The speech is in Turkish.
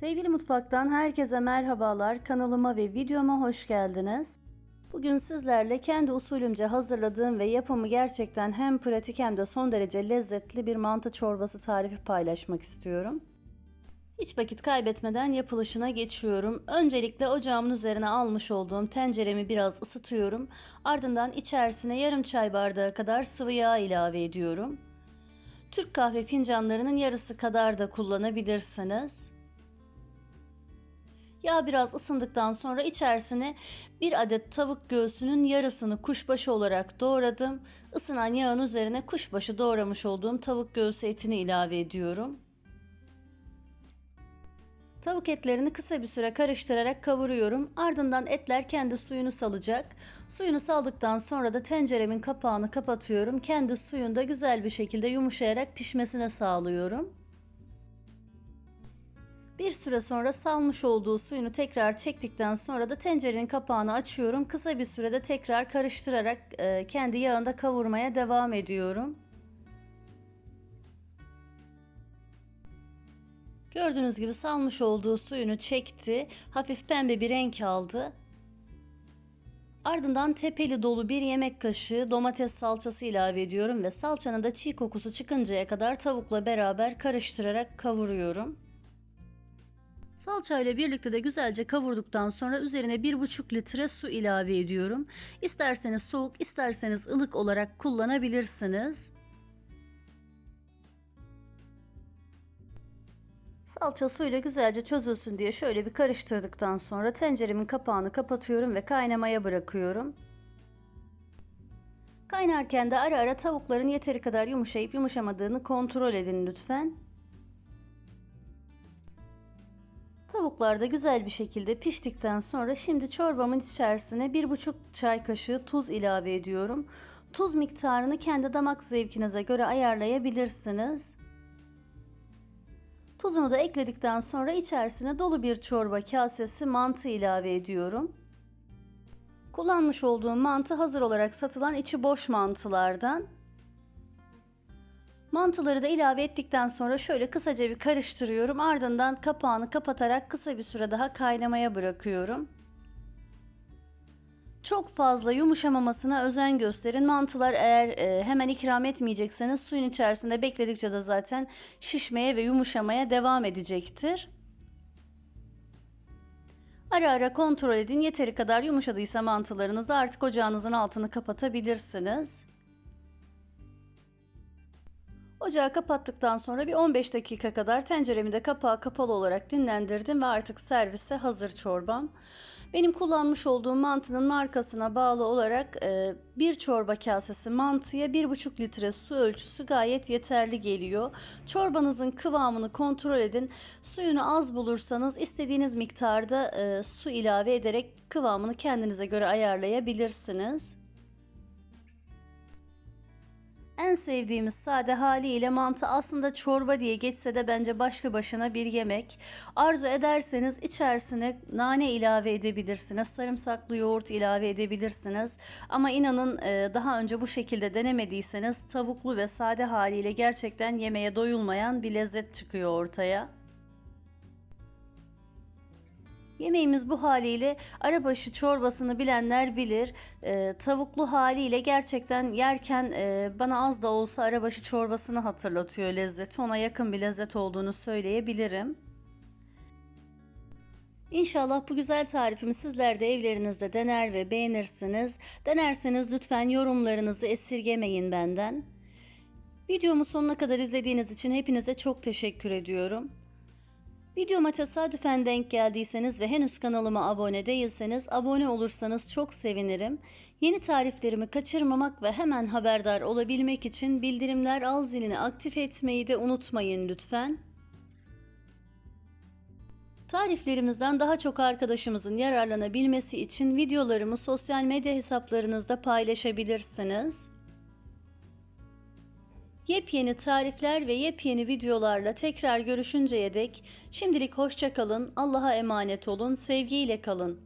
Sevgili mutfaktan herkese merhabalar. Kanalıma ve videoma hoş geldiniz. Bugün sizlerle kendi usulümce hazırladığım ve yapımı gerçekten hem pratik hem de son derece lezzetli bir mantı çorbası tarifi paylaşmak istiyorum. Hiç vakit kaybetmeden yapılışına geçiyorum. Öncelikle ocağımın üzerine almış olduğum tenceremi biraz ısıtıyorum. Ardından içerisine yarım çay bardağı kadar sıvı yağ ilave ediyorum. Türk kahve fincanlarının yarısı kadar da kullanabilirsiniz. Yağ biraz ısındıktan sonra içerisine bir adet tavuk göğsünün yarısını kuşbaşı olarak doğradım. Isınan yağın üzerine kuşbaşı doğramış olduğum tavuk göğsü etini ilave ediyorum. Tavuk etlerini kısa bir süre karıştırarak kavuruyorum. Ardından etler kendi suyunu salacak. Suyunu saldıktan sonra da tenceremin kapağını kapatıyorum. Kendi suyunda güzel bir şekilde yumuşayarak pişmesine sağlıyorum. Bir süre sonra salmış olduğu suyunu tekrar çektikten sonra da tencerenin kapağını açıyorum. Kısa bir sürede tekrar karıştırarak e, kendi yağında kavurmaya devam ediyorum. Gördüğünüz gibi salmış olduğu suyunu çekti. Hafif pembe bir renk aldı. Ardından tepeli dolu bir yemek kaşığı domates salçası ilave ediyorum ve salçanın da çiğ kokusu çıkıncaya kadar tavukla beraber karıştırarak kavuruyorum. Salça ile birlikte de güzelce kavurduktan sonra üzerine 1,5 litre su ilave ediyorum. İsterseniz soğuk, isterseniz ılık olarak kullanabilirsiniz. Salça suyla güzelce çözülsün diye şöyle bir karıştırdıktan sonra tenceremin kapağını kapatıyorum ve kaynamaya bırakıyorum. Kaynarken de ara ara tavukların yeteri kadar yumuşayıp yumuşamadığını kontrol edin lütfen. Tavuklar da güzel bir şekilde piştikten sonra şimdi çorbamın içerisine 1,5 çay kaşığı tuz ilave ediyorum. Tuz miktarını kendi damak zevkinize göre ayarlayabilirsiniz. Tuzunu da ekledikten sonra içerisine dolu bir çorba kasesi mantı ilave ediyorum. Kullanmış olduğum mantı hazır olarak satılan içi boş mantılardan. Mantıları da ilave ettikten sonra şöyle kısaca bir karıştırıyorum. Ardından kapağını kapatarak kısa bir süre daha kaynamaya bırakıyorum. Çok fazla yumuşamamasına özen gösterin. Mantılar eğer e, hemen ikram etmeyecekseniz suyun içerisinde bekledikçe de zaten şişmeye ve yumuşamaya devam edecektir. Ara ara kontrol edin. Yeteri kadar yumuşadıysa mantılarınızı artık ocağınızın altını kapatabilirsiniz. Ocağı kapattıktan sonra bir 15 dakika kadar tenceremi de kapağı kapalı olarak dinlendirdim ve artık servise hazır çorbam. Benim kullanmış olduğum mantının markasına bağlı olarak e, bir çorba kasesi mantıya 1,5 litre su ölçüsü gayet yeterli geliyor. Çorbanızın kıvamını kontrol edin. Suyunu az bulursanız istediğiniz miktarda e, su ilave ederek kıvamını kendinize göre ayarlayabilirsiniz. En sevdiğimiz sade haliyle mantı aslında çorba diye geçse de bence başlı başına bir yemek. Arzu ederseniz içerisine nane ilave edebilirsiniz. Sarımsaklı yoğurt ilave edebilirsiniz. Ama inanın e, daha önce bu şekilde denemediyseniz tavuklu ve sade haliyle gerçekten yemeğe doyulmayan bir lezzet çıkıyor ortaya. Yemeğimiz bu haliyle arabaşı çorbasını bilenler bilir. E, tavuklu haliyle gerçekten yerken e, bana az da olsa arabaşı çorbasını hatırlatıyor lezzeti. Ona yakın bir lezzet olduğunu söyleyebilirim. İnşallah bu güzel tarifimi sizler de evlerinizde dener ve beğenirsiniz. Denerseniz lütfen yorumlarınızı esirgemeyin benden. Videomu sonuna kadar izlediğiniz için hepinize çok teşekkür ediyorum. Videoma tesadüfen denk geldiyseniz ve henüz kanalıma abone değilseniz abone olursanız çok sevinirim. Yeni tariflerimi kaçırmamak ve hemen haberdar olabilmek için bildirimler al zilini aktif etmeyi de unutmayın lütfen. Tariflerimizden daha çok arkadaşımızın yararlanabilmesi için videolarımı sosyal medya hesaplarınızda paylaşabilirsiniz. Yepyeni tarifler ve yepyeni videolarla tekrar görüşünceye dek şimdilik hoşça kalın, Allah'a emanet olun, sevgiyle kalın.